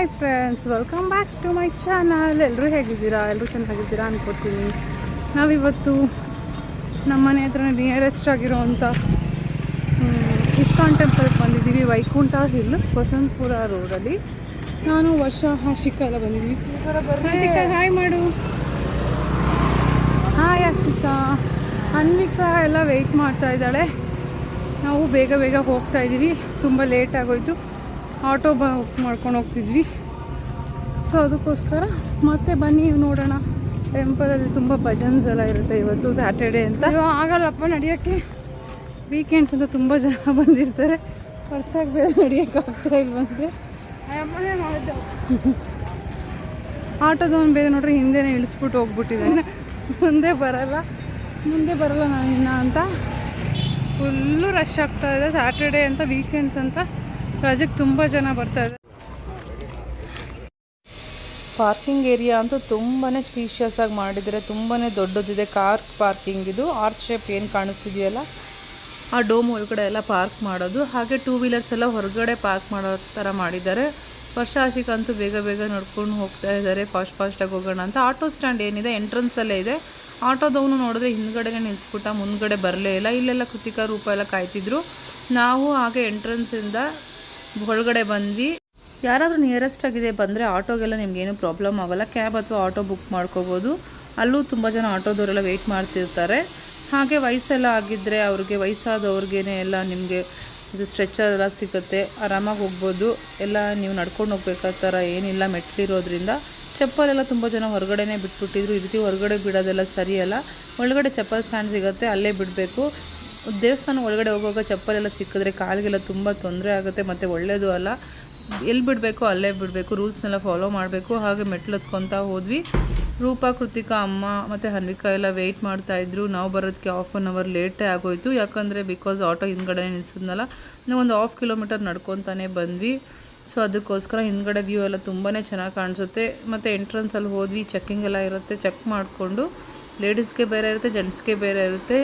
Hi friends welcome back to my channel ಎಲ್ಲರೂ ಹೇಗಿದ್ದೀರಾ? ಎಲ್ಲರೂ ಚೆನ್ನಾಗಿದ್ದೀರಾ ಅನ್ಕೋತೀನಿ. ನಾವಿವತ್ತು ನಮ್ಮ ಮನೆ ಹತ್ರ ನಿಯರೆಸ್ಟ್ ಆಗಿರೋವಂಥ ಇಸ್ಕಾನ್ ಟೆಂಪಲ್ಗೆ ಬಂದಿದ್ದೀವಿ, ವೈಕುಂಠ ಹಿಲ್ ವಸಂತಪುರ ರೋಡಲ್ಲಿ ನಾನು ವರ್ಷ, ಹರ್ಷಿಕಾ ಎಲ್ಲ ಬಂದಿದ್ದೀವಿ. ಹಾಯ್ ಮಾಡು. ಹಾಯ್ ಹರ್ಷಿಕಾ. ಅನ್ವಿಕಾ ಎಲ್ಲ ವೆಯ್ಟ್ ಮಾಡ್ತಾ ಇದ್ದಾಳೆ. ನಾವು ಬೇಗ ಬೇಗ ಹೋಗ್ತಾ ಇದ್ದೀವಿ. ತುಂಬ ಲೇಟ್ ಆಗೋಯ್ತು. ಆಟೋ ಬುಕ್ ಮಾಡ್ಕೊಂಡು ಹೋಗ್ತಿದ್ವಿ. ಸೊ ಅದಕ್ಕೋಸ್ಕರ ಮತ್ತೆ ಬನ್ನಿ ನೋಡೋಣ. ಟೆಂಪಲಲ್ಲಿ ತುಂಬ ಭಜನ್ಸ್ ಎಲ್ಲ ಇರುತ್ತೆ ಇವತ್ತು ಸ್ಯಾಟರ್ಡೆ ಅಂತ. ಆಗಲ್ಲಪ್ಪ ನಡೆಯೋಕ್ಕೆ. ವೀಕೆಂಡ್ಸ್ ಅಂತ ತುಂಬ ಜನ ಬಂದಿರ್ತಾರೆ. ವರ್ಷಕ್ಕೆ ಬೇರೆ ನಡೆಯೋಕ್ಕಾಗ್ತಾ ಇಲ್ಲ ಬಂದರೆ ಆಟೋದವನು ಬೇರೆ ನೋಡ್ರಿ ಹಿಂದೆನೇ ಇಳಿಸ್ಬಿಟ್ಟು ಹೋಗ್ಬಿಟ್ಟಿದ್ದಾನೆ ಮುಂದೆ ಬರಲ್ಲ. ಮುಂದೆ ಬರಲ್ಲ ನಾನು ಇನ್ನ ಅಂತ. ಫುಲ್ಲು ರಶ್ ಆಗ್ತಾ ಇದೆ ಸ್ಯಾಟರ್ಡೆ ಅಂತ ವೀಕೆಂಡ್ಸ್ ಅಂತ. ರಜೆಗೆ ತುಂಬ ಜನ ಬರ್ತಾ ಇದೆ ಪಾರ್ಕಿಂಗ್ ಏರಿಯಾ ಅಂತೂ ತುಂಬಾ ಸ್ಪೀಷಿಯಸ್ ಆಗಿ ಮಾಡಿದರೆ ತುಂಬಾ ದೊಡ್ಡದಿದೆ ಕಾರ್ ಪಾರ್ಕಿಂಗ್ ಇದು. ಆರ್ಚ್ ಶೇಪ್ ಏನು ಕಾಣಿಸ್ತಿದೆಯಲ್ಲ, ಆ ಡೋಮ್ ಒಳಗಡೆ ಎಲ್ಲ ಪಾರ್ಕ್ ಮಾಡೋದು. ಹಾಗೆ ಟೂ ವೀಲರ್ಸ್ ಎಲ್ಲ ಹೊರಗಡೆ ಪಾರ್ಕ್ ಮಾಡೋ ಥರ ಮಾಡಿದ್ದಾರೆ. ವರ್ಷ ಆಶಿಕಂತೂ ಬೇಗ ಬೇಗ ನಡ್ಕೊಂಡು ಹೋಗ್ತಾ ಇದ್ದಾರೆ. ಫಾಸ್ಟ್ ಫಾಸ್ಟಾಗಿ ಹೋಗೋಣ ಅಂತ. ಆಟೋ ಸ್ಟ್ಯಾಂಡ್ ಏನಿದೆ ಎಂಟ್ರೆನ್ಸಲ್ಲೇ ಇದೆ. ಆಟೋದವನು ನೋಡಿದ್ರೆ ಹಿಂದ್ಗಡೆನೇ ನಿಲ್ಸ್ಬಿಟ್ಟ, ಮುಂದ್ಗಡೆ ಬರಲೇ ಇಲ್ಲ. ಇಲ್ಲೆಲ್ಲ ಕೃತಿಕ ರೂಪ ಎಲ್ಲ ಕಾಯ್ತಿದ್ರು. ನಾವು ಹಾಗೆ ಎಂಟ್ರೆನ್ಸಿಂದ ಒಳಗಡೆ ಬಂದ್ವಿ ಯಾರಾದರೂ ನಿಯರೆಸ್ಟ್ ಆಗಿದೆ, ಬಂದರೆ ಆಟೋಗೆಲ್ಲ ನಿಮಗೇನು ಪ್ರಾಬ್ಲಮ್ ಆಗೋಲ್ಲ. ಕ್ಯಾಬ್ ಅಥವಾ ಆಟೋ ಬುಕ್ ಮಾಡ್ಕೋಬೋದು. ಅಲ್ಲೂ ತುಂಬ ಜನ ಆಟೋದವರೆಲ್ಲ ವೆಯ್ಟ್ ಮಾಡ್ತಿರ್ತಾರೆ. ಹಾಗೆ ವಯಸ್ಸೆಲ್ಲ ಆಗಿದ್ದರೆ ಅವ್ರಿಗೆ, ವಯಸ್ಸಾದವ್ರಿಗೇನೆ ಎಲ್ಲ ನಿಮಗೆ ಇದು ಸ್ಟ್ರೆಚರ್ ಎಲ್ಲ ಸಿಗುತ್ತೆ. ಆರಾಮಾಗಿ ಹೋಗ್ಬೋದು. ಎಲ್ಲ ನೀವು ನಡ್ಕೊಂಡು ಹೋಗ್ಬೇಕಾದ ಥರ ಏನಿಲ್ಲ, ಮೆಟ್ಲಿರೋದ್ರಿಂದ. ಚಪ್ಪಲೆಲ್ಲ ತುಂಬ ಜನ ಹೊರಗಡೆನೇ ಬಿಟ್ಬಿಟ್ಟಿದ್ರು. ಈ ರೀತಿ ಹೊರಗಡೆ ಬಿಡೋದೆಲ್ಲ ಸರಿಯಲ್ಲ. ಒಳಗಡೆ ಚಪ್ಪಲ್ ಸ್ಟ್ಯಾಂಡ್ ಸಿಗುತ್ತೆ, ಅಲ್ಲೇ ಬಿಡಬೇಕು. ದೇವಸ್ಥಾನ ಒಳಗಡೆ ಹೋಗುವಾಗ ಚಪ್ಪಲೆಲ್ಲ ಸಿಕ್ಕಿದ್ರೆ ಕಾಲಿಗೆಲ್ಲ ತುಂಬ ತೊಂದರೆ ಆಗುತ್ತೆ. ಮತ್ತು ಒಳ್ಳೆಯದು ಅಲ್ಲ. ಎಲ್ಲಿ ಬಿಡಬೇಕು, ಅಲ್ಲೇ ಬಿಡಬೇಕು, ರೂಲ್ಸ್ನೆಲ್ಲ ಫಾಲೋ ಮಾಡಬೇಕು, ಹಾಗೆ ಮೆಟ್ಲು ಹತ್ಕೊತಾ ಹೋದ್ವಿ. ರೂಪಾ, ಕೃತಿಕಾ, ಅಮ್ಮ ಮತ್ತು ಹನ್ವಿಕಾ ಎಲ್ಲ ವೆಯ್ಟ್ ಮಾಡ್ತಾಯಿದ್ರು ನಾವು ಬರೋದಕ್ಕೆ ಹಾಫ್ ಆನ್ ಅವರ್ ಲೇಟೇ ಆಗೋಯ್ತು. ಯಾಕಂದರೆ ಬಿಕಾಸ್ ಆಟೋ ಹಿಂದ್ಗಡೆ ನಿಲ್ಸಿದ್ನಲ್ಲ, ನಾವು ಒಂದು ಹಾಫ್ ಕಿಲೋಮೀಟರ್ ನಡ್ಕೊತಾನೆ ಬಂದ್ವಿ. ಸೊ ಅದಕ್ಕೋಸ್ಕರ ಹಿಂದ್ಗಡೆ ವ್ಯೂ ಎಲ್ಲ ತುಂಬಾ ಚೆನ್ನಾಗಿ ಕಾಣಿಸುತ್ತೆ. ಮತ್ತು ಎಂಟ್ರೆನ್ಸಲ್ಲಿ ಹೋದ್ವಿ. ಚೆಕ್ಕಿಂಗ್ ಎಲ್ಲ ಇರುತ್ತೆ. ಚೆಕ್ ಮಾಡಿಕೊಂಡು ಲೇಡೀಸ್ಗೆ ಬೇರೆ ಇರುತ್ತೆ ಜೆಂಟ್ಸ್ಗೆ ಬೇರೆ ಇರುತ್ತೆ.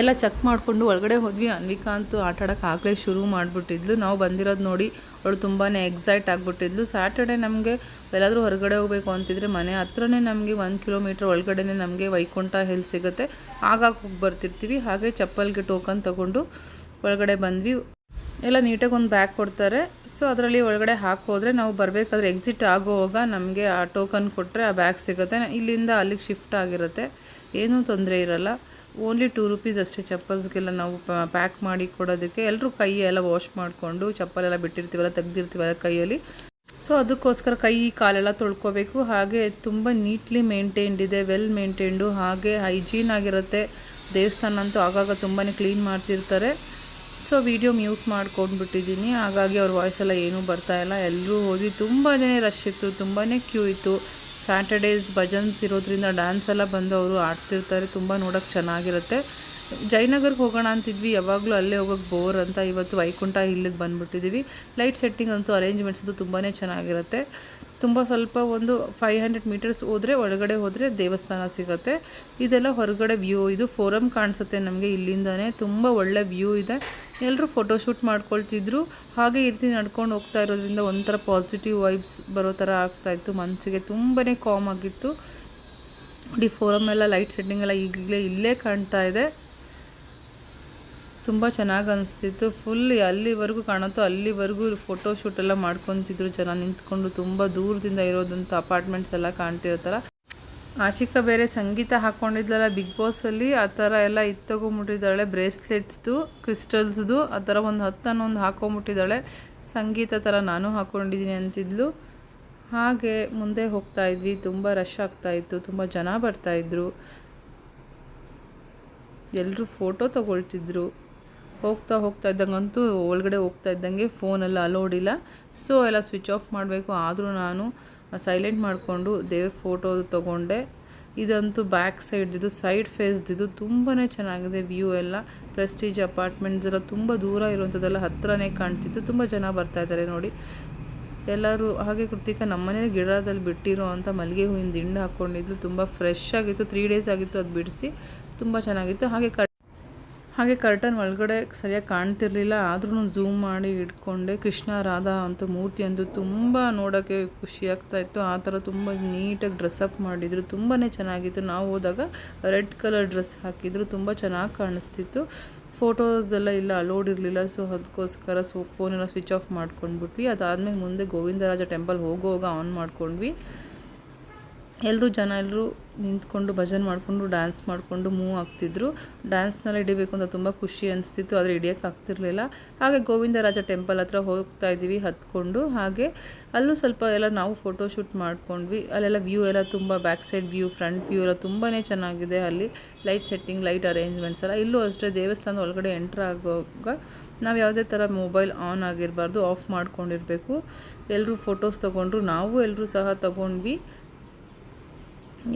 ಎಲ್ಲ ಚೆಕ್ ಮಾಡಿಕೊಂಡು ಒಳಗಡೆ ಹೋದ್ವಿ. ಅನ್ವಿಕಾ ಅಂತೂ ಆಟ ಆಡೋಕೆ ಆಗಲೇ ಶುರು ಮಾಡಿಬಿಟ್ಟಿದ್ಲು. ನಾವು ಬಂದಿರೋದು ನೋಡಿ ಅವಳು ತುಂಬಾ ಎಕ್ಸೈಟ್ ಆಗಿಬಿಟ್ಟಿದ್ಲು. ಸ್ಯಾಟರ್ಡೆ ನಮಗೆ ಎಲ್ಲಾದರೂ ಹೊರಗಡೆ ಹೋಗಬೇಕು ಅಂತಿದ್ರೆ ಮನೆ ಹತ್ರನೇ ನಮಗೆ ಒಂದು ಕಿಲೋಮೀಟ್ರ್ ಒಳಗಡೆ ನಮಗೆ ವೈಕುಂಠ ಹಿಲ್ ಸಿಗುತ್ತೆ. ಆಗಾಗ ಹೋಗಿ ಬರ್ತಿರ್ತೀವಿ. ಹಾಗೆ ಚಪ್ಪಲ್ಗೆ ಟೋಕನ್ ತೊಗೊಂಡು ಒಳಗಡೆ ಬಂದ್ವಿ. ಎಲ್ಲ ನೀಟಾಗಿ ಒಂದು ಬ್ಯಾಗ್ ಕೊಡ್ತಾರೆ. ಸೊ ಅದರಲ್ಲಿ ಒಳಗಡೆ ಹಾಕೋದ್ರೆ ನಾವು ಬರಬೇಕಾದ್ರೆ ಎಕ್ಸಿಟ್ ಆಗೋವಾಗ ನಮಗೆ ಆ ಟೋಕನ್ ಕೊಟ್ಟರೆ ಆ ಬ್ಯಾಗ್ ಸಿಗುತ್ತೆ. ಇಲ್ಲಿಂದ ಅಲ್ಲಿಗೆ ಶಿಫ್ಟ್ ಆಗಿರುತ್ತೆ. ಏನೂ ತೊಂದರೆ ಇರಲ್ಲ. ಓನ್ಲಿ ಟೂ ರುಪೀಸ್ ಅಷ್ಟೇ ಚಪ್ಪಲ್ಸ್ಗೆಲ್ಲ ನಾವು ಪ್ಯಾಕ್ ಮಾಡಿ ಕೊಡೋದಕ್ಕೆ ಎಲ್ಲರೂ ಕೈ ಎಲ್ಲ ವಾಶ್ ಮಾಡಿಕೊಂಡು ಚಪ್ಪಲೆಲ್ಲ ಬಿಟ್ಟಿರ್ತೀವಲ್ಲ, ತೆಗ್ದಿರ್ತೀವಲ್ಲ ಕೈಯಲ್ಲಿ. ಸೊ ಅದಕ್ಕೋಸ್ಕರ ಕೈ, ಕಾಲೆಲ್ಲ ತೊಳ್ಕೊಬೇಕು. ಹಾಗೆ ತುಂಬ ನೀಟ್ಲಿ ಮೇಂಟೈನ್ಡ್ ಇದೆ ವೆಲ್ ಮೇಂಟೈನ್ಡು ಹಾಗೆ ಹೈಜೀನ್ ಆಗಿರುತ್ತೆ. ದೇವಸ್ಥಾನ ಅಂತೂ ಆಗಾಗ ತುಂಬಾ ಕ್ಲೀನ್ ಮಾಡ್ತಿರ್ತಾರೆ. ಸೊ ವಿಡಿಯೋ ಮ್ಯೂಟ್ ಮಾಡ್ಕೊಂಡ್ಬಿಟ್ಟಿದ್ದೀನಿ. ಹಾಗಾಗಿ ಅವ್ರ ವಾಯ್ಸ್ ಎಲ್ಲ ಏನೂ ಬರ್ತಾ ಇಲ್ಲ. ಎಲ್ಲರೂ ಹೋಗಿ ತುಂಬಾ ರಶ್ ಇತ್ತು ತುಂಬಾ ಕ್ಯೂ ಇತ್ತು. ಸ್ಯಾಟರ್ಡೇಸ್ ಭಜನ್ಸ್ ಇರೋದ್ರಿಂದ ಡ್ಯಾನ್ಸ್ ಎಲ್ಲ ಬಂದು ಅವರು ಆಡ್ತಿರ್ತಾರೆ, ತುಂಬ ನೋಡೋಕ್ಕೆ ಚೆನ್ನಾಗಿರುತ್ತೆ. ಜಯನಗರ್ಗೆ ಹೋಗೋಣ ಅಂತಿದ್ವಿ, ಯಾವಾಗಲೂ ಅಲ್ಲೇ ಹೋಗೋಕ್ಕೆ ಬೋರ್ ಅಂತ ಇವತ್ತು ವೈಕುಂಠ ಇಲ್ಲಿಗೆ ಬಂದುಬಿಟ್ಟಿದ್ದೀವಿ ಲೈಟ್ ಸೆಟ್ಟಿಂಗ್ ಅಂತೂ ಅರೇಂಜ್ಮೆಂಟ್ಸ್ ಅಂತೂ ತುಂಬಾ ಚೆನ್ನಾಗಿರುತ್ತೆ. ತುಂಬ ಸ್ವಲ್ಪ ಒಂದು ಫೈವ್ ಹಂಡ್ರೆಡ್ ಮೀಟರ್ಸ್ ಹೋದರೆ, ಒಳಗಡೆ ಹೋದರೆ ದೇವಸ್ಥಾನ ಸಿಗುತ್ತೆ. ಇದೆಲ್ಲ ಹೊರಗಡೆ ವ್ಯೂ ಇದು ಫೋರಮ್ ಕಾಣಿಸುತ್ತೆ ನಮಗೆ ಇಲ್ಲಿಂದನೇ. ತುಂಬ ಒಳ್ಳೆ ವ್ಯೂ ಇದೆ. ಎಲ್ಲರೂ ಫೋಟೋಶೂಟ್ ಮಾಡ್ಕೊಳ್ತಿದ್ರು. ಹಾಗೆ ಈ ರೀತಿ ನಡ್ಕೊಂಡು ಹೋಗ್ತಾ ಇರೋದ್ರಿಂದ ಒಂಥರ ಪಾಸಿಟಿವ್ ವೈಬ್ಸ್ ಬರೋ ಥರ ಆಗ್ತಾಯಿತ್ತು ಮನಸ್ಸಿಗೆ ತುಂಬಾ ಕಾಮ್ ಆಗಿತ್ತು. ನೋಡಿ ಫೋರಮ್ ಎಲ್ಲ ಲೈಟ್ ಸೆಟ್ಟಿಂಗ್ ಎಲ್ಲ ಈಗಲೇ ಇಲ್ಲೇ ಕಾಣ್ತಾ ಇದೆ. ತುಂಬ ಚೆನ್ನಾಗಿ ಅನಿಸ್ತಿತ್ತು. ಫುಲ್ ಅಲ್ಲಿವರೆಗೂ ಕಾಣುತ್ತೋ ಅಲ್ಲಿವರೆಗೂ ಫೋಟೋ ಶೂಟ್ ಎಲ್ಲ ಮಾಡ್ಕೊತಿದ್ರು ಜನ. ನಿಂತ್ಕೊಂಡು ತುಂಬ ದೂರದಿಂದ ಇರೋದಂಥ ಅಪಾರ್ಟ್ಮೆಂಟ್ಸ್ ಎಲ್ಲ ಕಾಣ್ತಿರುತ್ತಲ್ಲ ಆಶಿಕಾ ಬೇರೆ ಸಂಗೀತ ಹಾಕ್ಕೊಂಡಿದ್ದಲ್ಲ ಬಿಗ್ ಬಾಸಲ್ಲಿ ಆ ಥರ ಎಲ್ಲ ಇದು ತೊಗೊಂಬಿಟ್ಟಿದ್ದಾಳೆ ಬ್ರೇಸ್ಲೆಟ್ಸ್ದು ಕ್ರಿಸ್ಟಲ್ಸ್ದು ಆ ಥರ ಒಂದು ಹತ್ತನ್ನೊಂದು ಹಾಕೊಂಬಿಟ್ಟಿದ್ದಾಳೆ. ಸಂಗೀತ ಥರ ನಾನು ಹಾಕ್ಕೊಂಡಿದ್ದೀನಿ ಅಂತಿದ್ಲು. ಹಾಗೆ ಮುಂದೆ ಹೋಗ್ತಾ ಇದ್ವಿ. ತುಂಬ ರಶ್ ಆಗ್ತಾಯಿತ್ತು ತುಂಬ ಜನ ಬರ್ತಾಯಿದ್ರು ಎಲ್ಲರೂ ಫೋಟೋ ತಗೊಳ್ತಿದ್ರು. ಹೋಗ್ತಾ ಹೋಗ್ತಾ ಇದ್ದಂಗಂತೂ ಒಳಗಡೆ ಹೋಗ್ತಾ ಇದ್ದಂಗೆ ಫೋನೆಲ್ಲ ಅಲೋಡ್ ಇಲ್ಲ. ಸೊ ಎಲ್ಲ ಸ್ವಿಚ್ ಆಫ್ ಮಾಡಬೇಕು. ಆದರೂ ನಾನು ಸೈಲೆಂಟ್ ಮಾಡಿಕೊಂಡು ದೇವ್ರ ಫೋಟೋ ತೊಗೊಂಡೆ. ಇದಂತೂ ಬ್ಯಾಕ್ ಸೈಡ್ದಿದ್ದು ಸೈಡ್ ಫೇಸ್ದಿದ್ದು ತುಂಬಾ ಚೆನ್ನಾಗಿದೆ ವ್ಯೂ ಎಲ್ಲ. ಪ್ರೆಸ್ಟೀಜ್ ಅಪಾರ್ಟ್ಮೆಂಟ್ಸ್ ಎಲ್ಲ ತುಂಬ ದೂರ ಇರುವಂಥದ್ದೆಲ್ಲ ಹತ್ರನೇ ಕಾಣ್ತಿತ್ತು. ತುಂಬ ಜನ ಬರ್ತಾ ಇದ್ದಾರೆ ನೋಡಿ. ಎಲ್ಲರೂ, ಹಾಗೆ ಕೃತಿಕಾ ನಮ್ಮನೇಲಿ ಗಿಡದಲ್ಲಿ ಬಿಟ್ಟಿರೋ ಅಂಥ ಮಲ್ಲಿಗೆ ಹೂವಿನ ದಿಂಡು ಹಾಕ್ಕೊಂಡಿದ್ದು ತುಂಬ ಫ್ರೆಶ್ ಆಗಿತ್ತು ತ್ರೀ ಡೇಸ್ ಆಗಿತ್ತು ಅದು ಬಿಡಿಸಿ. ತುಂಬ ಚೆನ್ನಾಗಿತ್ತು. ಹಾಗೆ ಹಾಗೆ ಕರ್ಟನ್ ಒಳಗಡೆ ಸರಿಯಾಗಿ ಕಾಣ್ತಿರ್ಲಿಲ್ಲ. ಆದ್ರೂ ಝೂಮ್ ಮಾಡಿ ಇಟ್ಕೊಂಡೆ. ಕೃಷ್ಣ, ರಾಧಾ ಅಂತ ಮೂರ್ತಿ ಅಂತೂ ತುಂಬ ನೋಡೋಕ್ಕೆ ಖುಷಿ ಆಗ್ತಾ ಇತ್ತು. ಆ ಥರ ತುಂಬ ನೀಟಾಗಿ ಡ್ರೆಸ್ಅಪ್ ಮಾಡಿದರು. ತುಂಬಾ ಚೆನ್ನಾಗಿತ್ತು. ನಾವು ಹೋದಾಗ ರೆಡ್ ಕಲರ್ ಡ್ರೆಸ್ ಹಾಕಿದ್ರು. ತುಂಬ ಚೆನ್ನಾಗಿ ಕಾಣಿಸ್ತಿತ್ತು. ಫೋಟೋಸ್ ಎಲ್ಲ ಇಲ್ಲ, ಅಲೋಡ್ ಇರಲಿಲ್ಲ. ಸೊ ಅದಕ್ಕೋಸ್ಕರ ಸೊ ಫೋನೆಲ್ಲ ಸ್ವಿಚ್ ಆಫ್ ಮಾಡ್ಕೊಂಡ್ಬಿಟ್ವಿ. ಅದಾದಮೇಲೆ ಮುಂದೆ ಗೋವಿಂದರಾಜ ಟೆಂಪಲ್ ಹೋಗುವಾಗ ಆನ್ ಮಾಡ್ಕೊಂಡ್ವಿ. ಎಲ್ಲರೂ ಜನ ಎಲ್ಲರೂ ನಿಂತ್ಕೊಂಡು ಭಜನೆ ಮಾಡಿಕೊಂಡು ಡ್ಯಾನ್ಸ್ ಮಾಡಿಕೊಂಡು ಮೂವ್ ಆಗ್ತಿದ್ರು. ಡ್ಯಾನ್ಸ್ನಲ್ಲಿ ಹಿಡಿಬೇಕು ಅಂತ ತುಂಬ ಖುಷಿ ಅನಿಸ್ತಿತ್ತು, ಆದರೆ ಹಿಡಿಯೋಕ್ಕೆ ಆಗ್ತಿರ್ಲಿಲ್ಲ. ಹಾಗೆ ಗೋವಿಂದರಾಜ ಟೆಂಪಲ್ ಹತ್ರ ಹೋಗ್ತಾ ಇದ್ದೀವಿ ಹತ್ಕೊಂಡು. ಹಾಗೆ ಅಲ್ಲೂ ಸ್ವಲ್ಪ ಎಲ್ಲ ನಾವು ಫೋಟೋ ಶೂಟ್ ಮಾಡ್ಕೊಂಡ್ವಿ. ಅಲ್ಲೆಲ್ಲ ವ್ಯೂ ಎಲ್ಲ ತುಂಬ back side view front view ಎಲ್ಲ ತುಂಬಾ ಚೆನ್ನಾಗಿದೆ ಅಲ್ಲಿ. ಲೈಟ್ ಸೆಟ್ಟಿಂಗ್ ಲೈಟ್ ಅರೇಂಜ್ಮೆಂಟ್ಸ್ ಎಲ್ಲ. ಇಲ್ಲೂ ಅಷ್ಟೇ ದೇವಸ್ಥಾನದ ಒಳಗಡೆ ಎಂಟ್ರ್ ಆಗುವಾಗ ನಾವು ಯಾವುದೇ ಥರ ಮೊಬೈಲ್ ಆನ್ ಆಗಿರಬಾರ್ದು ಆಫ್ ಮಾಡ್ಕೊಂಡಿರಬೇಕು. ಎಲ್ಲರೂ ಫೋಟೋಸ್ ತೊಗೊಂಡ್ರು, ನಾವು ಎಲ್ಲರೂ ಸಹ ತೊಗೊಂಡ್ವಿ.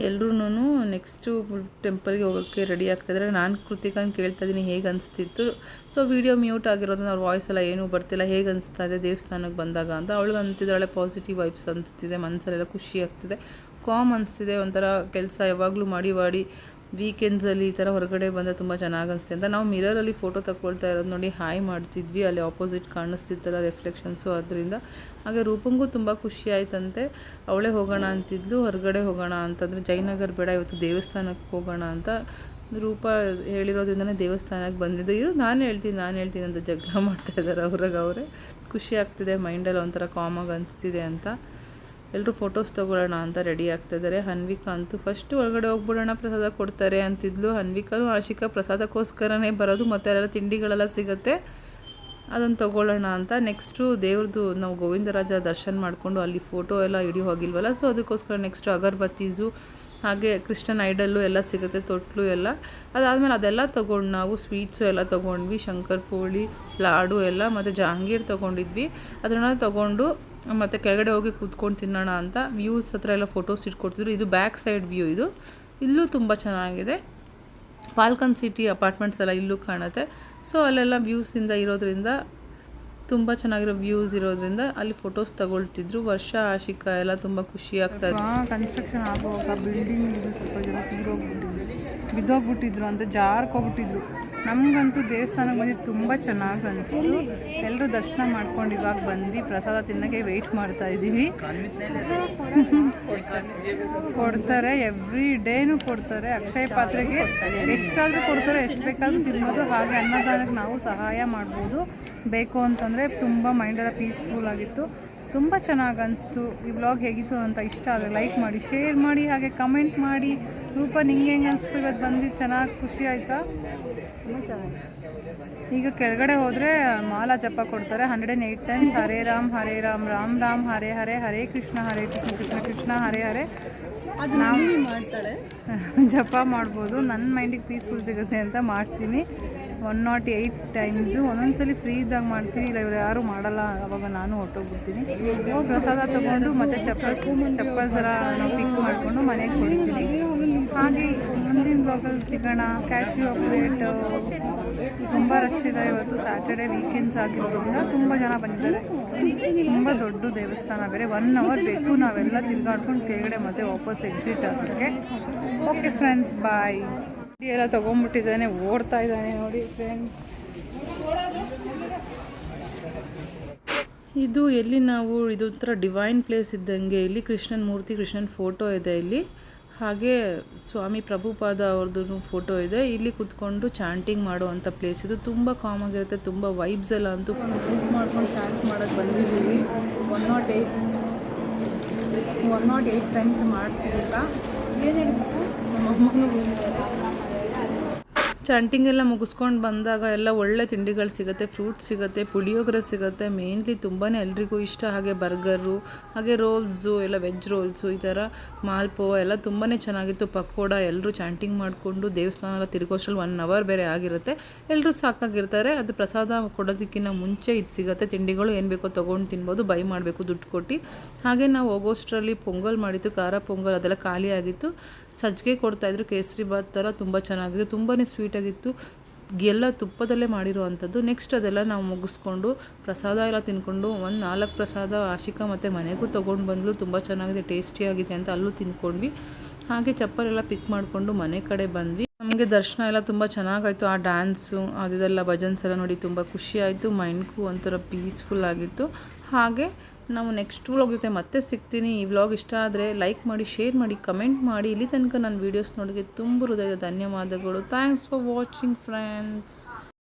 ಎಲ್ಲರೂ ನೆಕ್ಸ್ಟು ಟೆಂಪಲ್ಗೆ ಹೋಗೋಕ್ಕೆ ರೆಡಿ ಆಗ್ತಾಯಿದ್ರೆ ನಾನು ಕೃತಿಕನ್ ಕೇಳ್ತಾ ಇದ್ದೀನಿ ಹೇಗೆ ಅನಿಸ್ತಿತ್ತು? ಸೊ ವೀಡಿಯೋ ಮ್ಯೂಟ್ ಆಗಿರೋದನ್ನ ಅವ್ರ ವಾಯ್ಸ್ ಎಲ್ಲ ಏನೂ ಬರ್ತಿಲ್ಲ, ಹೇಗೆ ಅನಿಸ್ತಾ ಇದೆ ದೇವಸ್ಥಾನಕ್ಕೆ ಬಂದಾಗ ಅಂತ. ಅವಳಿಗೆ ಅಂತಿದ್ದಾಳೆ ಪಾಸಿಟಿವ್ ವೈಬ್ಸ್ ಅನಿಸ್ತಿದೆ ಮನಸ್ಸಲ್ಲೆಲ್ಲ ಖುಷಿ ಆಗ್ತಿದೆ. ಕಾಮ್ ಅನಿಸ್ತಿದೆ, ಒಂಥರ ಕೆಲಸ ಯಾವಾಗಲೂ ಮಾಡಿ ಮಾಡಿ. ವೀಕೆಂಡ್ಸಲ್ಲಿ ಈ ಥರ ಹೊರಗಡೆ ಬಂದರೆ ತುಂಬ ಚೆನ್ನಾಗಿ ಅನಿಸ್ತೆ ಅಂತ. ನಾವು ಮಿರರಲ್ಲಿ ಫೋಟೋ ತಗೊಳ್ತಾ ಇರೋದು ನೋಡಿ ಹಾಯ್ ಮಾಡ್ತಿದ್ವಿ. ಅಲ್ಲಿ ಆಪೋಸಿಟ್ ಕಾಣಿಸ್ತಿತ್ತಲ್ಲ ರಿಫ್ಲೆಕ್ಷನ್ಸು ಅದರಿಂದ. ಹಾಗೆ ರೂಪಂಗೂ ತುಂಬ ಖುಷಿ ಆಯ್ತಂತೆ. ಅವಳೇ ಹೋಗೋಣ ಅಂತಿದ್ಲು, ಹೊರಗಡೆ ಹೋಗೋಣ ಅಂತಂದರೆ ಜಯನಗರ್ ಬೇಡ, ಇವತ್ತು ದೇವಸ್ಥಾನಕ್ಕೆ ಹೋಗೋಣ ಅಂತ. ರೂಪ ಹೇಳಿರೋದ್ರಿಂದನೇ ದೇವಸ್ಥಾನಕ್ಕೆ ಬಂದಿದ್ದು. ಇರು ನಾನು ಹೇಳ್ತೀನಿ ನಾನು ಹೇಳ್ತೀನಿ ಅಂತ ಜಗಳ ಮಾಡ್ತಾ ಇದ್ದಾರೆ ಅವ್ರಾಗ ಅವರೇ. ಖುಷಿ ಆಗ್ತಿದೆ ಮೈಂಡಲ್ಲಿ ಒಂಥರ ಕಾಮಾಗಿ ಅನಿಸ್ತಿದೆ ಅಂತ. ಎಲ್ಲರೂ ಫೋಟೋಸ್ ತೊಗೊಳ್ಳೋಣ ಅಂತ ರೆಡಿ ಆಗ್ತಿದ್ದಾರೆ ಹನ್ವಿಕಾ ಅಂತೂ ಫಸ್ಟ್ ಒಳಗಡೆ ಹೋಗ್ಬಿಡೋಣ, ಪ್ರಸಾದ ಕೊಡ್ತಾರೆ ಅಂತಿದ್ಲು. ಹನ್ವಿಕಾನು ಆಶಿಕಾ ಪ್ರಸಾದಕ್ಕೋಸ್ಕರನೇ ಬರೋದು, ಮತ್ತು ಅಲ್ಲೆಲ್ಲ ತಿಂಡಿಗಳೆಲ್ಲ ಸಿಗುತ್ತೆ. ಅದನ್ನು ತೊಗೊಳ್ಳೋಣ ಅಂತ. ನೆಕ್ಸ್ಟು ದೇವ್ರದ್ದು, ನಾವು ಗೋವಿಂದರಾಜ ದರ್ಶನ ಮಾಡಿಕೊಂಡು ಅಲ್ಲಿ ಫೋಟೋ ಎಲ್ಲ ಹಿಡಿ ಹೋಗಿಲ್ವಲ್ಲ ಸೊ ಅದಕ್ಕೋಸ್ಕರ ನೆಕ್ಸ್ಟು ಅಗರ್ಬತ್ತೀಸು ಹಾಗೆ ಕ್ರಿಶ್ಚನ್ ಐಡಲ್ಲು ಎಲ್ಲ ಸಿಗುತ್ತೆ, ತೊಟ್ಲು ಎಲ್ಲ. ಅದಾದಮೇಲೆ ಅದೆಲ್ಲ ತೊಗೊಂಡು ನಾವು ಸ್ವೀಟ್ಸು ಎಲ್ಲ ತೊಗೊಂಡ್ವಿ, ಶಂಕರ್ ಪೋಳಿ ಲಾಡು ಎಲ್ಲ, ಮತ್ತು ಜಹಾಂಗೀರ್ ತೊಗೊಂಡಿದ್ವಿ. ಅದನ್ನ ತೊಗೊಂಡು ಮತ್ತು ಕೆಳಗಡೆ ಹೋಗಿ ಕೂತ್ಕೊಂಡು ತಿನ್ನೋಣ ಅಂತ ವ್ಯೂಸ್ ಹತ್ರ ಎಲ್ಲ ಫೋಟೋಸ್ ಇಟ್ಕೊಡ್ತಿದ್ರು. ಇದು ಬ್ಯಾಕ್ ಸೈಡ್ ವ್ಯೂ ಇದು. ಇಲ್ಲೂ ತುಂಬ ಚೆನ್ನಾಗಿದೆ. ಫಾಲ್ಕನ್ ಸಿಟಿ ಅಪಾರ್ಟ್ಮೆಂಟ್ಸ್ ಎಲ್ಲ ಇಲ್ಲೂ ಕಾಣುತ್ತೆ. ಸೊ ಅಲ್ಲೆಲ್ಲ ವ್ಯೂಸಿಂದ ಇರೋದ್ರಿಂದ ತುಂಬ ಚೆನ್ನಾಗಿರೋ ವ್ಯೂಸ್ ಇರೋದ್ರಿಂದ ಅಲ್ಲಿ ಫೋಟೋಸ್ ತಗೊಳ್ತಿದ್ರು. ವರ್ಷ ಆಶಿಕ ಎಲ್ಲ ತುಂಬ ಖುಷಿ ಆಗ್ತಾ ಕನ್ಸ್ಟ್ರಕ್ಷನ್ ಆಗುವಾಗ ಬಿಲ್ಡಿಂಗ್ ಇದು ಸ್ವಲ್ಪ ಜನ ತೀರೋಗ್ಬಿಟ್ಟಿದ್ರು. ಬಿದ್ದೋಗ್ಬಿಟ್ಟಿದ್ರು ಅಂತ ಜಾರ್ಕೋಗ್ಬಿಟ್ಟಿದ್ರು. ನಮಗಂತೂ ದೇವಸ್ಥಾನಕ್ಕೆ ಬಂದು ತುಂಬ ಚೆನ್ನಾಗಿ ಅನಿಸ್ತು ಎಲ್ಲರೂ ದರ್ಶನ ಮಾಡ್ಕೊಂಡು ಇವಾಗ ಬಂದು ಪ್ರಸಾದ ತಿನ್ನೋಕ್ಕೆ ವೆಯ್ಟ್ ಮಾಡ್ತಾ ಇದ್ದೀವಿ. ಕೊಡ್ತಾರೆ ಎವ್ರಿ ಡೇನು ಕೊಡ್ತಾರೆ. ಅಕ್ಷಯ ಪಾತ್ರೆಗೆ ಎಷ್ಟಾದರೂ ಕೊಡ್ತಾರೆ, ಎಷ್ಟು ಬೇಕಾದರೂ ತಿನ್ಬೋದು. ಹಾಗೆ ಅನ್ನದಾನಕ್ಕೆ ನಾವು ಸಹಾಯ ಮಾಡ್ಬೋದು. ಬೇಕು ಅಂತಂದರೆ ತುಂಬ ಮೈಂಡೆಲ್ಲ ಪೀಸ್ಫುಲ್ ಆಗಿತ್ತು. ತುಂಬ ಚೆನ್ನಾಗಿ ಅನಿಸ್ತು. ಈ ಬ್ಲಾಗ್ ಹೇಗಿತ್ತು ಅಂತ ಇಷ್ಟ ಆದರೆ ಲೈಕ್ ಮಾಡಿ ಶೇರ್ ಮಾಡಿ, ಹಾಗೆ ಕಮೆಂಟ್ ಮಾಡಿ. ರೂಪ, ನಿಂಗೆ ಹೆಂಗೆ ಅನಿಸ್ತು? ಇವತ್ತು ಬಂದಿದ್ದು ಚೆನ್ನಾಗಿ ಖುಷಿ ಆಯಿತಾ? ಈಗ ಕೆಳಗಡೆ ಹೋದರೆ ಮಾಲಾ ಜಪ ಕೊಡ್ತಾರೆ. ಹಂಡ್ರೆಡ್ ಆ್ಯಂಡ್ ಏಯ್ಟ್ ಟೈಮ್ಸ್ ಹರೇ ರಾಮ್ ಹರೇ ರಾಮ್ ರಾಮ್ ರಾಮ್ ಹರೇ ಹರೇ ಹರೇ ಕೃಷ್ಣ ಹರೇ ಕೃಷ್ಣ ಕೃಷ್ಣ ಕೃಷ್ಣ ಹರೇ ಹರೇ. ನಾವು ಮಾಡ್ತಾಳೆ ಜಪ ಮಾಡ್ಬೋದು. ನನ್ನ ಮೈಂಡಿಗೆ ಪೀಸ್ಫುಲ್ ಸಿಗುತ್ತೆ ಅಂತ ಮಾಡ್ತೀನಿ. ಒನ್ ನಾಟ್ ಏಯ್ಟ್ ಟೈಮ್ಸು ಒಂದೊಂದ್ಸಲಿ ಫ್ರೀ ಇದ್ದಾಗ ಮಾಡ್ತೀನಿ, ಇಲ್ಲ ಇವ್ರು ಯಾರು ಮಾಡಲ್ಲ, ಅವಾಗ ನಾನು ಹೊಟ್ಟೋಗ್ಬಿಡ್ತೀನಿ ಪ್ರಸಾದ ತೊಗೊಂಡು ಮತ್ತು ಚಪ್ಪಲ್ಸ್ ಚಪ್ಪಲ್ಸ್ ಎಲ್ಲ ನಾವು ಪಿಕ್ ಮಾಡಿಕೊಂಡು ಮನೆಗೆ ಕೊಡ್ತೀನಿ. ಹಾಗೆ ಮುಂದಿನ ಬ್ಲಾಗಲ್ಲಿ ಸಿಗೋಣ. ಕ್ಯಾಚು ಅಪ್ಡೇಟ್ ತುಂಬ ರಶ್ ಇದೆ ಇವತ್ತು ಸ್ಯಾಟರ್ಡೆ ವೀಕೆಂಡ್ಸ್ ಆಗಿರೋದ್ರಿಂದ. ತುಂಬ ಜನ ಬಂದಿದ್ದಾರೆ. ತುಂಬ ದೊಡ್ಡ ದೇವಸ್ಥಾನ ಬೇರೆ. ಒನ್ ಅವರ್ ಬೇಕು. ನಾವೆಲ್ಲ ತಿರ್ಗಾಡ್ಕೊಂಡು ಕೆಳಗಡೆ ಮತ್ತೆ ವಾಪಸ್ ಎಕ್ಸಿಟ್ ಆಗೋಕ್ಕೆ ಓಕೆ ಫ್ರೆಂಡ್ಸ್ ಬಾಯ್ ಎಲ್ಲ ತೊಗೊಂಡ್ಬಿಟ್ಟಿದ್ದಾನೆ ಓಡ್ತಾ ಇದ್ದಾನೆ ನೋಡಿ ಫ್ರೆಂಡ್ಸ್ ಇದು ಎಲ್ಲಿ ನಾವು, ಇದು ಡಿವೈನ್ ಪ್ಲೇಸ್ ಇದ್ದಂಗೆ, ಇಲ್ಲಿ ಕೃಷ್ಣನ್ ಮೂರ್ತಿ, ಕೃಷ್ಣನ್ ಫೋಟೋ ಇದೆ ಇಲ್ಲಿ. ಹಾಗೆ ಸ್ವಾಮಿ ಪ್ರಭುಪಾದ ಅವ್ರದ್ದು ಫೋಟೋ ಇದೆ. ಇಲ್ಲಿ ಕುತ್ಕೊಂಡು ಚಾಂಟಿಂಗ್ ಮಾಡುವಂಥ ಪ್ಲೇಸ್ ಇದು ತುಂಬ ಕಾಮ್ ಆಗಿರುತ್ತೆ, ತುಂಬ ವೈಬ್ಸ್ ಎಲ್ಲ ಅಂತೂ ಬುಕ್ ಮಾಡ್ಕೊಂಡು ಚಾಂಟ್ ಮಾಡೋಕ್ಕೆ ಬಂದಿದ್ದೀವಿ. One nought eight one nought eight times ಮಾಡ್ತಿರಲ್ಲ ಏನು ಹೇಳಬೇಕು? ನಮ್ಮ ಅಮ್ಮನಿಗೆ ಚಾಂಟಿಂಗ್ ಎಲ್ಲ ಮುಗಿಸ್ಕೊಂಡು ಬಂದಾಗ ಎಲ್ಲ ಒಳ್ಳೆ ತಿಂಡಿಗಳು ಸಿಗುತ್ತೆ ಫ್ರೂಟ್ಸ್ ಸಿಗುತ್ತೆ, ಪುಳಿಯೋಗರೆ ಸಿಗುತ್ತೆ ಮೇನ್ಲಿ ತುಂಬಾ ಎಲ್ರಿಗೂ ಇಷ್ಟ. ಹಾಗೆ ಬರ್ಗರು ಹಾಗೆ ರೋಲ್ಸು ಎಲ್ಲ ವೆಜ್ ರೋಲ್ಸು ಈ ಥರ ಮಾಲ್ಪೋವ ಎಲ್ಲ ತುಂಬಾ ಚೆನ್ನಾಗಿತ್ತು. ಪಕೋಡ ಎಲ್ಲರೂ ಚಾಂಟಿಂಗ್ ಮಾಡಿಕೊಂಡು ದೇವಸ್ಥಾನ ಎಲ್ಲ ತಿರ್ಗೋಷ್ಟ್ರಲ್ಲಿ ಒನ್ ಅವರ್ ಬೇರೆ ಆಗಿರುತ್ತೆ. ಎಲ್ಲರೂ ಸಾಕಾಗಿರ್ತಾರೆ. ಅದು ಪ್ರಸಾದ ಕೊಡೋದಕ್ಕಿಂತ ಮುಂಚೆ ಇದು ಸಿಗುತ್ತೆ. ತಿಂಡಿಗಳು ಏನು ಬೇಕೋ ತೊಗೊಂಡು ತಿನ್ಬೋದು ಬೈ ಮಾಡಬೇಕು, ದುಡ್ಡು ಕೊಟ್ಟು. ಹಾಗೆ ನಾವು ಹೋಗೋಷ್ಟರಲ್ಲಿ ಪೊಂಗಲ್ ಮಾಡಿತ್ತು ಖಾರ ಪೊಂಗಲ್ ಅದೆಲ್ಲ ಖಾಲಿ ಆಗಿತ್ತು ಸಜ್ಜಿಗೆ ಕೊಡ್ತಾಯಿದ್ರು ಕೇಸರಿ ಭಾತ್ ಥರ ತುಂಬ ಚೆನ್ನಾಗಿತ್ತು. ತುಂಬಾ ಸ್ವೀಟಾಗಿತ್ತು ಎಲ್ಲ ತುಪ್ಪದಲ್ಲೇ ಮಾಡಿರೋ ಅಂಥದ್ದು ನೆಕ್ಸ್ಟ್ ಅದೆಲ್ಲ ನಾವು ಮುಗಿಸ್ಕೊಂಡು ಪ್ರಸಾದ ಎಲ್ಲ ತಿನ್ಕೊಂಡು ಒಂದು ನಾಲ್ಕು ಪ್ರಸಾದ ಆಶಿಕಾ ಮತ್ತು ಮನೆಗೂ ತೊಗೊಂಡು ಬಂದಲು. ತುಂಬ ಚೆನ್ನಾಗಿದೆ ಟೇಸ್ಟಿಯಾಗಿದೆ ಅಂತ ಅಲ್ಲೂ ತಿನ್ಕೊಂಡ್ವಿ. ಹಾಗೆ ಚಪ್ಪಲೆಲ್ಲ ಪಿಕ್ ಮಾಡಿಕೊಂಡು ಮನೆ ಕಡೆ ಬಂದ್ವಿ. ನಮಗೆ ದರ್ಶನ ಎಲ್ಲ ತುಂಬ ಚೆನ್ನಾಗಾಯಿತು. ಆ ಡ್ಯಾನ್ಸು ಅದೆಲ್ಲ ಭಜನ್ಸ್ ಎಲ್ಲ ನೋಡಿ ತುಂಬ ಖುಷಿಯಾಯಿತು ಮೈಂಡ್ಗೂ ಒಂಥರ ಪೀಸ್ಫುಲ್ ಆಗಿತ್ತು. ಹಾಗೆ ನಾವು ನೆಕ್ಸ್ಟ್ ವ್ಲಾಗ್ ಜೊತೆ ಮತ್ತೆ ಸಿಗ್ತೀನಿ. ಈ ವ್ಲಾಗ್ ಇಷ್ಟ ಆದರೆ ಲೈಕ್ ಮಾಡಿ ಶೇರ್ ಮಾಡಿ ಕಮೆಂಟ್ ಮಾಡಿ. ಇಲ್ಲಿ ತನಕ ನನ್ನ ವೀಡಿಯೋಸ್ ನೋಡಿದ್ರೆ ತುಂಬ ಹೃದಯದ ಧನ್ಯವಾದಗಳು. Thanks for watching friends